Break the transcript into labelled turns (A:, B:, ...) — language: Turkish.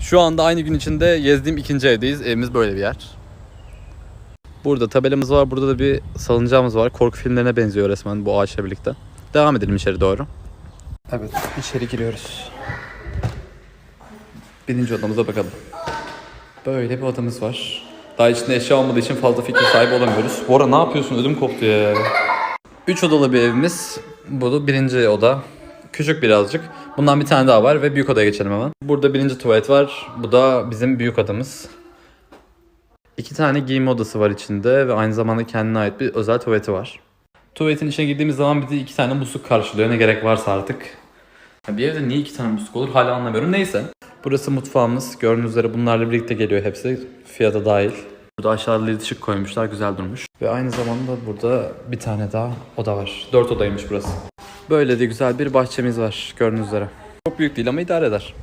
A: Şu anda aynı gün içinde gezdiğim ikinci evdeyiz. Evimiz böyle bir yer. Burada tabelamız var. Burada da bir salıncağımız var. Korku filmlerine benziyor resmen bu ağaçla birlikte. Devam edelim içeri doğru. Evet içeri giriyoruz. Birinci odamıza bakalım. Böyle bir odamız var. Daha içinde eşya olmadığı için fazla fikir sahibi olamıyoruz. Bora ne yapıyorsun? Ödüm koptu ya. Üç odalı bir evimiz. Bu da birinci oda. Küçük birazcık. Bundan bir tane daha var ve büyük odaya geçelim hemen. Burada birinci tuvalet var. Bu da bizim büyük odamız. İki tane giyinme odası var içinde ve aynı zamanda kendine ait bir özel tuvaleti var. Tuvaletin içine girdiğimiz zaman bizi iki tane musluk karşılıyor. Ne gerek varsa artık. Bir evde niye iki tane musluk olur hala anlamıyorum. Neyse. Burası mutfağımız. Gördüğünüz üzere bunlarla birlikte geliyor hepsi. Fiyata dahil. Burada aşağıda led ışık koymuşlar. Güzel durmuş. Ve aynı zamanda burada bir tane daha oda var. Dört odaymış burası. Böyle de güzel bir bahçemiz var gördüğünüz üzere. Çok büyük değil ama idare eder.